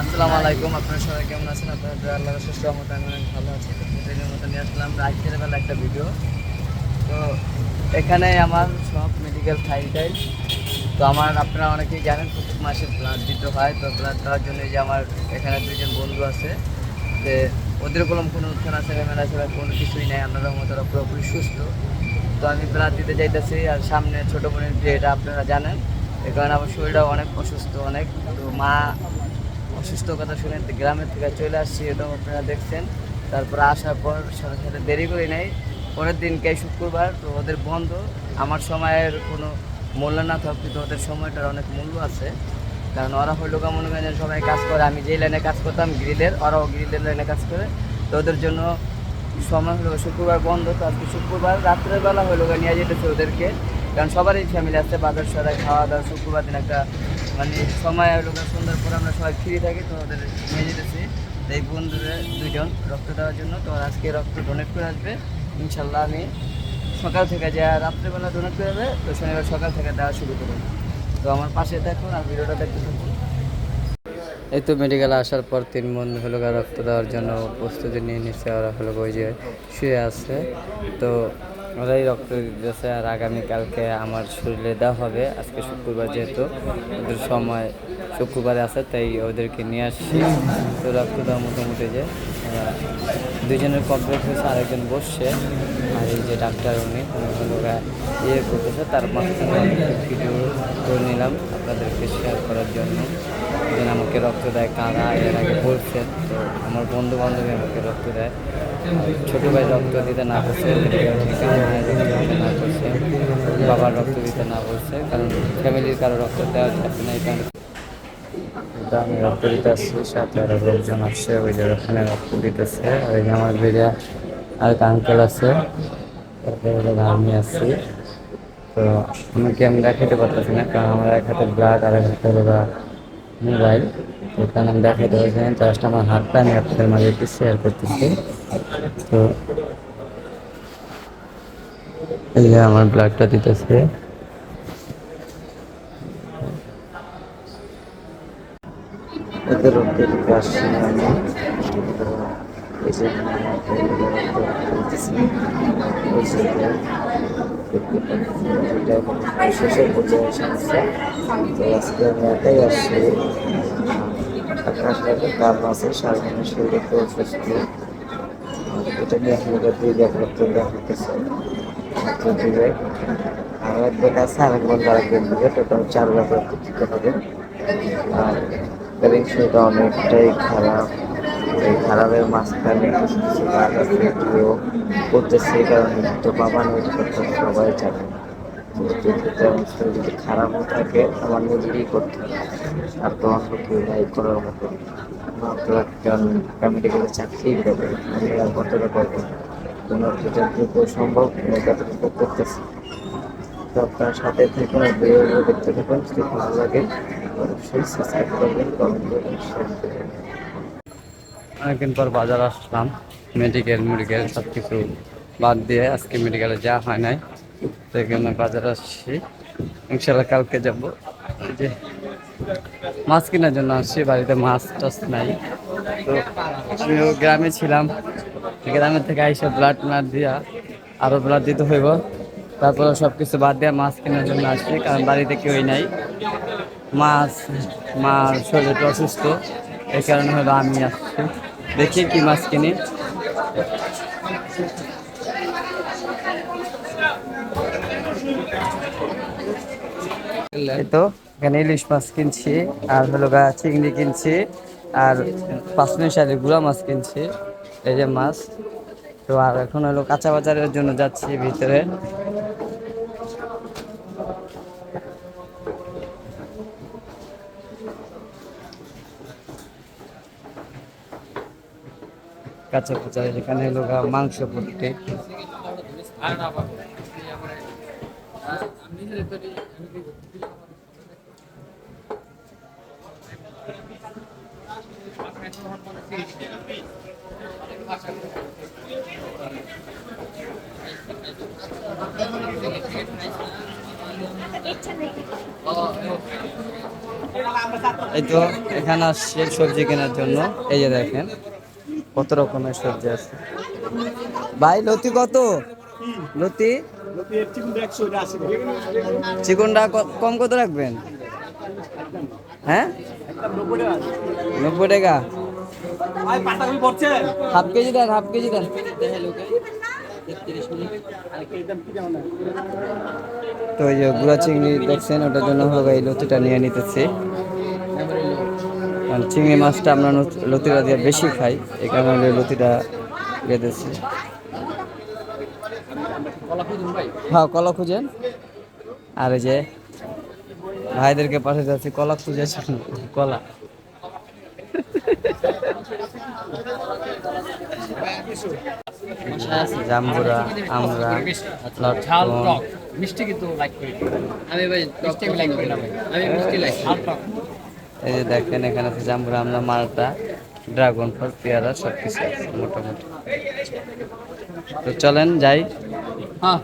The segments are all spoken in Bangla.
আসসালামু আলাইকুম, আপনারা সবাই কেমন আছেন? আপনারা দয়া আল্লাহর শেষ রহমতে আমি অনেক ভালো আছি। প্রতিদিনের মতো নিয়ে আসলাম রাতের বেলা একটা ভিডিও তো এখানে আমার সব মেডিকেল ফাইল তো আমার, আপনারা অনেকেই জানেন, প্রত্যেক মাসে ব্লাড দিতে হয়। তো ব্লাড দেওয়ার জন্য যে আমার এখানে দুইজন বন্ধু আছে, যে ওদের কোনো কোনো উত্থান আছে ঝামেলা আছে কোনো কিছুই নেই রহমতে ওরা পুরোপুরি সুস্থ। তো আমি ব্লাড দিতে যাইতেছি আর সামনে ছোটো বোনের বিয়ে এটা আপনারা জানেন। এ কারণে আমার শরীরটাও অনেক অসুস্থ, অনেক। তো মা অসুস্থ কথা শুনে গ্রামের থেকে চলে আসছি এটাও আপনারা দেখছেন। তারপর আসার পর সাথে সাথে দেরি করি নাই। পরের দিনকে শুক্রবার, তো ওদের বন্ধ। আমার সময়ের কোনো মূল্য না থাক কিন্তু ওদের সময়টার অনেক মূল্য আছে। কারণ ওরা হলো মনে করেন সবাই কাজ করে, আমি যেই লাইনে কাজ করতাম গ্রিলের, ওরাও গ্রিলের লাইনে কাজ করে। তো ওদের জন্য সময় হলো শুক্রবার বন্ধ, তো আজকে শুক্রবার, রাত্রের বেলা হলো নিয়ে যেতেছে ওদেরকে। কারণ সবারই ফ্যামিলি আছে, বাজার সদায় খাওয়া দাওয়া, শুক্রবার দিন একটা মানে সময় গা সন্ধ্যার পরে আমরা সবাই ফ্রি থাকি, তো ওদের নিয়ে যেতেছি। এই বন্ধুরা দুজন রক্ত দেওয়ার জন্য, তো আজকে রক্ত ডোনেট করে আসবে। ইনশাল্লাহ আমি সকাল থেকে যা রাত্রেবেলা ডোনেট করে যাবে তো শনিবার সকাল থেকে দেওয়া শুরু করব। তো আমার পাশে দেখুন আর ভিডিওটা দেখতে থাকুন। এই তো মেডিকেলে আসার পর তিন বন্ধু হলো রক্ত দেওয়ার জন্য প্রস্তুতি নিয়ে নিচ্ছে, ওরা হলো ওই যে শুয়ে আছে। তো ওরাই রক্ত দিতেছে আর আগামীকালকে আমার শরীরে দেওয়া হবে। আজকে শুক্রবার যেহেতু, ওদের সময় শুক্রবারে আছে, তাই ওদেরকে নিয়ে আসছি। তো রক্ত দেওয়া মোটামুটি যে দুজনের কমপ্লিট হয়েছে, আরেকজন বসছে। আর এই যে ডাক্তার উনি হলো ইয়ে করতেছে, তার মাঝখানে ভিডিও করে নিলাম আপনাদেরকে শেয়ার করার জন্য। যেন আমাকে রক্ত দেয় কারা, এর আগে বলছে তো আমার বন্ধু বান্ধবী আমাকে রক্ত দেয়। ছোটো ভাই রক্ত দিতে না বলছে দিতে না বাবার রক্ত দিতে না বলছে কারণ ফ্যামিলির কারও রক্ত দেওয়া যাবে না এই কারণে আমি রক্ত দিতে আসছি, সাথে আরও লোকজন আসছে, ওই যে ওখানে রক্ত দিতেছে ওই যে আমার বেরিয়া আর আঙ্কেল আছে, তারপরে আমি আছি। তো আমাকে আমি দেখাতে পারতেছি না, কারণ আমার এক হাতে ব্লাড আর এক হাতে হলো মোবাইল তো কারণ আমি দেখাইতে পারছি জাস্ট আমার হাতটা আমি আপনাদের মাঝে একটু শেয়ার করতেছি। তো এই যে আমার ব্লাডটা দিতেছে এদের রক্ত দিতে আসছি না আমি তো এই যে রক্ত দিতেছি ওই যে শেষের পর্যায়ে সমস্যা তো আজকে আমি একাই আসছি আপনার সাথে কারণ আছে সারাদিনের শরীরে একটু অসুস্থ আর এটা নিয়ে এখন দুই হতেছে মাত্র দুই ব্যাগ আর এক ব্যাগ আছে আরেক ব্যাগ দিবে টোটাল চার রক্ত দিতে হবে। আর ব্যালিং শরীরটা অনেকটাই খারাপ। এই খারাপের মাঝখানে করতেছে, কারণ তো বাবা করতে সবাই জানে। যদি খারাপও থাকে, আমার নিজেরই করতে হবে। আর তো অন্য কেউ নাই করার মতো মাত্র মেডিকেলে চাকরি কতটা দ্রুত সম্ভব ততটুকু করতেছি তো আপনার সাথে দেখতে থাকুন যদি ভালো লাগে অবশ্যই সাবস্ক্রাইব করবেন কমেন্ট করবেন শেয়ার করবেন অনেকদিন পর বাজার আসলাম মেডিকেল মেডিকেল সব কিছু বাদ দিয়ে আজকে মেডিকেলে যাওয়া হয় নাই, তো এখানে বাজার আসছি। ইনশাল্লাহ কালকে যাব। যে মাছ কেনার জন্য আসছি, বাড়িতে মাছ টাছ নাই। তো আমিও গ্রামে ছিলাম, গ্রামের থেকে আইসা ব্লাড ব্লাড দিয়া আরও ব্লাড দিতে হইব। তারপরে সব কিছু বাদ দিয়ে মাছ কেনার জন্য আসছি, কারণ বাড়িতে কেউই নাই। মাছ মার শরীরটা অসুস্থ, এই কারণে হলো আমি আসছি। দেখি কি মাছ কিনি। তো। এখানে ইলিশ মাছ কিনছি, আর হলো গা চিংড়ি কিনছি, আর পাঁচমিন সালে গুড়া মাছ কিনছি, এই যে মাছ। তো আর এখন হলো কাঁচা বাজারের জন্য যাচ্ছি ভিতরে। কাঁচা বাজারে যেখানে হলো মাংস পড়তে আর এই তো এখানে আসছে সবজি কেনার জন্য। এই যে দেখেন, কত রকমের সবজি আছে। ভাই, লতি কত? লতি? চিকনটা কম কত রাখবেন? হ্যাঁ? নব্বই টাকা? হাফ কেজি দেন হাফ কেজি দেন। তো এই যে গুড়া চিংড়ি দেখছেন ওটার জন্য হলো এই লতিটা নিয়ে নিতেছি। কারণ চিংড়ি মাছটা আমরা লতিটা দিয়ে বেশি খাই এই কারণে লতিটা বেঁধেছি। হ্যাঁ কলা খুঁজেন। আর এই যে ভাইদেরকে পাঠিয়ে যাচ্ছি কলা খুঁজে কলা। জাম্বুরা আমরা ঝাল লটকন। টক মিষ্টি কিন্তু লাইক করি আমি ভাই মিষ্টি আমি লাইক করি না আমি মিষ্টি লাইক ঝাল টক এই যে দেখেন এখানে আছে জাম্বুরা আমরা মালটা ড্রাগন ফল পেয়ারা সব কিছু আছে মোটামুটি। তো চলেন যাই। হ্যাঁ।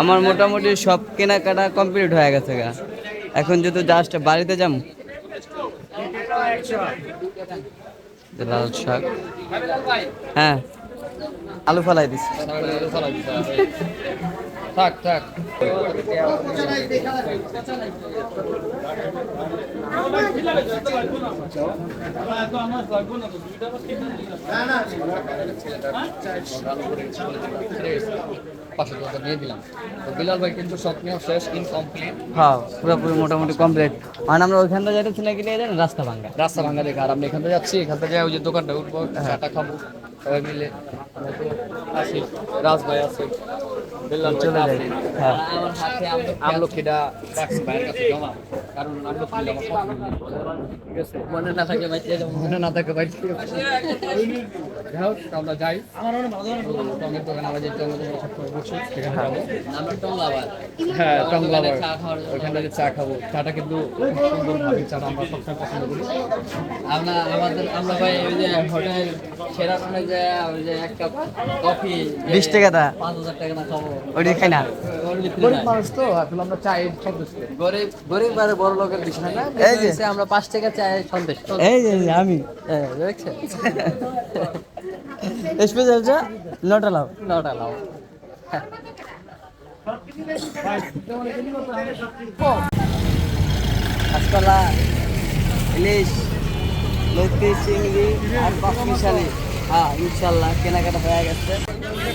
আমার মোটামুটি সব কেনাকাটা কমপ্লিট হয়ে গেছে গা। এখন যদি জাস্ট বাড়িতে যাম। লাল শাক। হ্যাঁ। আলু ফালাই দিস থাক থাক। পাঁচশো টাকা দিয়ে দিলাম। তো বিলাল ভাই কিন্তু সব নেওয়া শেষ ইনকমপ্লিট হ্যাঁ পুরোপুরি মোটামুটি কমপ্লিট মানে আমরা নাকি নিয়ে যান? রাস্তা ভাঙ্গা রাস্তা ভাঙা দেখে আর আমরা এখান থেকে যাচ্ছি এখান থেকে ওই যে দোকানটা উঠবো চাটা খাব সবাই মিলে। তো আছি রাজ ভাই আছে। বিল্লাল ভাই চলে যাই হ্যাঁ। আমলকিটা কাছে জমা। কারণ মনে না থাকে মনে না থাকে ভাই আমরা যাই। দোকানে আমরা যে দোকানে সবসময় বসি সেখানে যাব। আমরা টংলা হ্যাঁ ওখানে চা যে খাব। চাটা কিন্তু সুন্দর ভাবে চাটা আমরা সবসময় পছন্দ করি। আমরা আমাদের আমরা ভাই ওই যে হোটেল সেরাটনে যে ওই যে এক কাপ কফি বিশ টাকা দা। পাঁচ হাজার টাকা না খাব। ওটি খাই না। Only three গরিব nine। মানুষ তো আসলে আমরা চাই সন্তুষ্ট। গরিব গরিব আর বড় লোকের বিষয় না এই যে। হচ্ছে আমরা পাঁচ টাকা চাই সন্দেশ এই যে আমি। হ্যাঁ দেখছেন? স্পেশাল চা নট অ্যালাউ নট অ্যালাউ কাঁচকলা ইলিশ লতি চিংড়ি আর পাঁচমিশালি হ্যাঁ ইনশাল্লাহ কেনাকাটা হয়ে গেছে।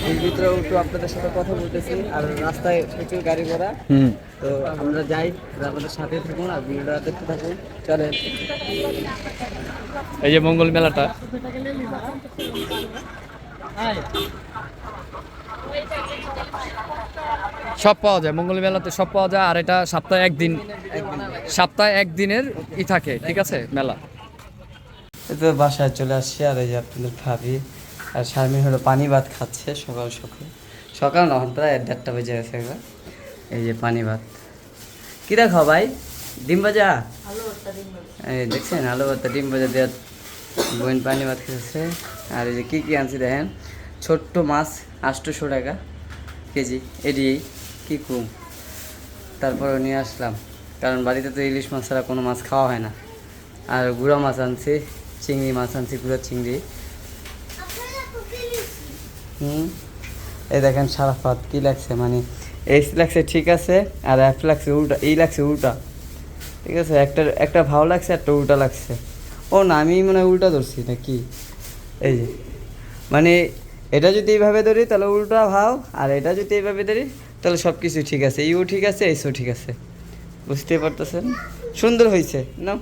এর ভিতরে একটু আপনাদের সাথে কথা বলতেছি। আর রাস্তায় প্রচুর গাড়ি ঘোড়া। তো আমরা যাই আমাদের সাথে থাকুন আর ভিডিওটা দেখতে থাকুন। চলেন। এই যে মঙ্গল মেলাটা। সব পাওয়া যায় মঙ্গল মেলাতে সব পাওয়া যায় আর এটা সপ্তাহে একদিন। সপ্তাহে একদিনের ই থাকে ঠিক আছে? মেলা। এই তো বাসায় চলে আসছি আর এই যে আপনাদের ভাবি। আর শারমিন হলো পানি ভাত খাচ্ছে সকাল সকাল। সকাল না প্রায় দেড়টা বেজে গেছে একবার এই যে পানি ভাত। কী রাখো ভাই? ডিম ভাজা? এই দেখছেন আলু ভাতটা ডিম ভাজা দেওয়া বোন পানি ভাত খেতেছে। আর এই যে কী কী আনছি দেখেন? ছোট্ট মাছ আটশোশো টাকা কেজি। এডি কী কুম? তারপরে নিয়ে আসলাম। কারণ বাড়িতে তো ইলিশ মাছ ছাড়া কোনো মাছ খাওয়া হয় না। আর গুঁড়া মাছ আনছি চিংড়ি মাছ আনছি গুঁড়া চিংড়ি। হুম। এই দেখেন সারাফাত, কী লাগছে? মানে এইচ লাগছে ঠিক আছে, আর এফ লাগছে উল্টা ই লাগছে উল্টা। ঠিক আছে, একটা একটা ভালো লাগছে, একটা উল্টা লাগছে। ও না, আমি মনে উল্টা ধরছি, না কি? এই যে মানে এটা যদি এইভাবে ধরি, তাহলে উল্টা ভাও, আর এটা যদি এইভাবে ধরি, তাহলে সব কিছু ঠিক আছে। ইউ ঠিক আছে এইসও ঠিক আছে। বুঝতে পারতেছেন? সুন্দর হয়েছে না?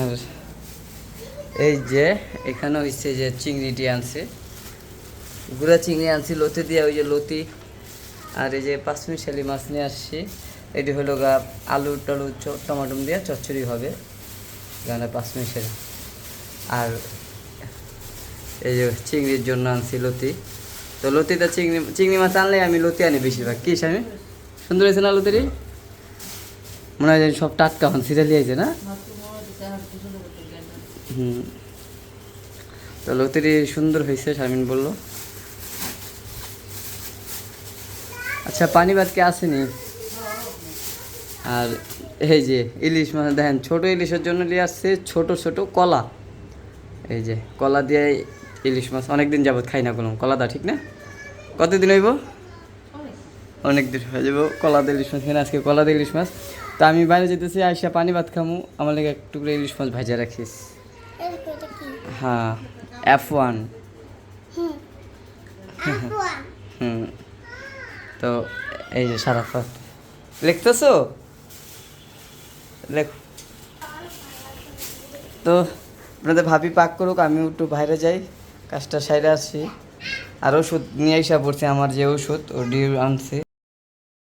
আর এই যে, এখানে হচ্ছে যে চিংড়িটি আনছে। গুড়া চিংড়ি আনছি, লতি দিয়ে ওই যে লতি। আর এই যে পাঁচমিশালি মাছ নিয়ে আসছি। এটি হলো গা আলু টালু টমাটো দিয়ে চচ্চড়ি হবে। গানে পাঁচমিশালি। আর এই যে চিংড়ির জন্য আনছি লতি। তো লতিটা চিংড়ি চিংড়ি মাছ আনলে আমি লতি আনি বেশিরভাগ। কী স্বামী? সুন্দর হয়েছে না লতিটি? মনে হয় সব টাটকা হন, সিরিয়ালি আছে না? হুম। তো লতিটি সুন্দর হয়েছে, শারমিন বলল। আচ্ছা পানি ভাত কি আসেনি আর এই যে ইলিশ মাছ, দেখেন, ছোট ইলিশের জন্য নিয়ে আসছে ছোট ছোট কলা। এই যে কলা দিয়ে ইলিশ মাছ, অনেকদিন যাবত খাই না কোনো কলা দা ঠিক না? কতদিন হইব? অনেক দিন হয়ে যাব, কলা দিয়ে ইলিশ মাছ খেয়ে আজকে কলা দিয়ে ইলিশ মাছ। তো আমি বাইরে যেতেছি, আইসা পানি ভাত খামু, আমার লেগে একটু করে ইলিশ মাছ ভাজা রাখিস। হ্যাঁ এফ ওয়ান হুম। তো এই যে সারাফাত লিখতেছো? লেখ। তো আপনাদের ভাবি পাক করুক আমিও একটু বাইরে যাই। কাজটা সাইডে আসছি আর ওষুধ নিয়ে এসে পড়ছে আমার যে ওষুধ ও ডিউ আনছে।